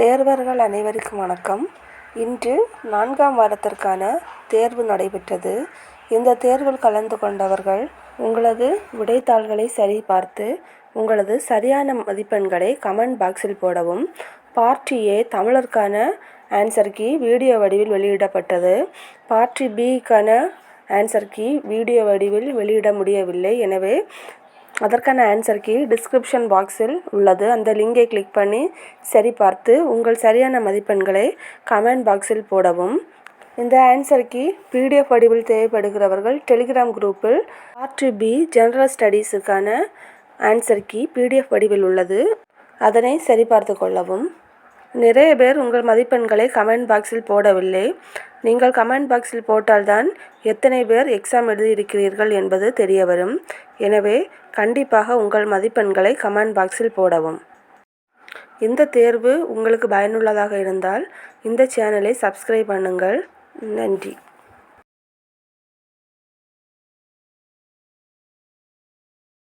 தேர்வர்கள் அனைவருக்கும் வணக்கம். இன்று நான்காம் வாரத்திற்கான தேர்வு நடைபெற்றது. இந்த தேர்வில் கலந்து கொண்டவர்கள் உங்களது விடைத்தாள்களை சரிபார்த்து உங்களது சரியான மதிப்பெண்களை கமெண்ட் பாக்ஸில் போடவும். பார்ட் ஏ தமிழருக்கான ஆன்சர் கீ வீடியோ வடிவில் வெளியிடப்பட்டது. பார்ட் பிக்கான ஆன்சர் கீ வீடியோ வடிவில் வெளியிட முடியவில்லை. எனவே அதற்கான ஆன்சர் கீ டிஸ்கிரிப்ஷன் பாக்ஸில் உள்ளது. அந்த லிங்கை கிளிக் பண்ணி சரிபார்த்து உங்கள் சரியான மதிப்பெண்களை கமெண்ட் பாக்ஸில் போடவும். இந்த ஆன்சர் கீ பிடிஎஃப் வடிவில் தேவைப்படுகிறவர்கள் டெலிகிராம் குரூப்பில் பார்ட் பி ஜெனரல் ஸ்டடீஸுக்கான ஆன்சர் கீ பிடிஎஃப் வடிவில் உள்ளது. அதனை சரிபார்த்து கொள்ளவும். நிறைய பேர் உங்கள் மதிப்பெண்களை கமெண்ட் பாக்ஸில் போடவில்லை. நீங்கள் கமெண்ட் பாக்ஸில் போட்டால்தான் எத்தனை பேர் எக்ஸாம் எழுதியிருக்கிறீர்கள் என்பது தெரிய வரும். எனவே கண்டிப்பாக உங்கள் மதிப்பெண்களை கமெண்ட் பாக்ஸில் போடவும். இந்த தேர்வு உங்களுக்கு பயனுள்ளதாக இருந்தால் இந்த சேனலை சப்ஸ்கிரைப் பண்ணுங்கள். நன்றி.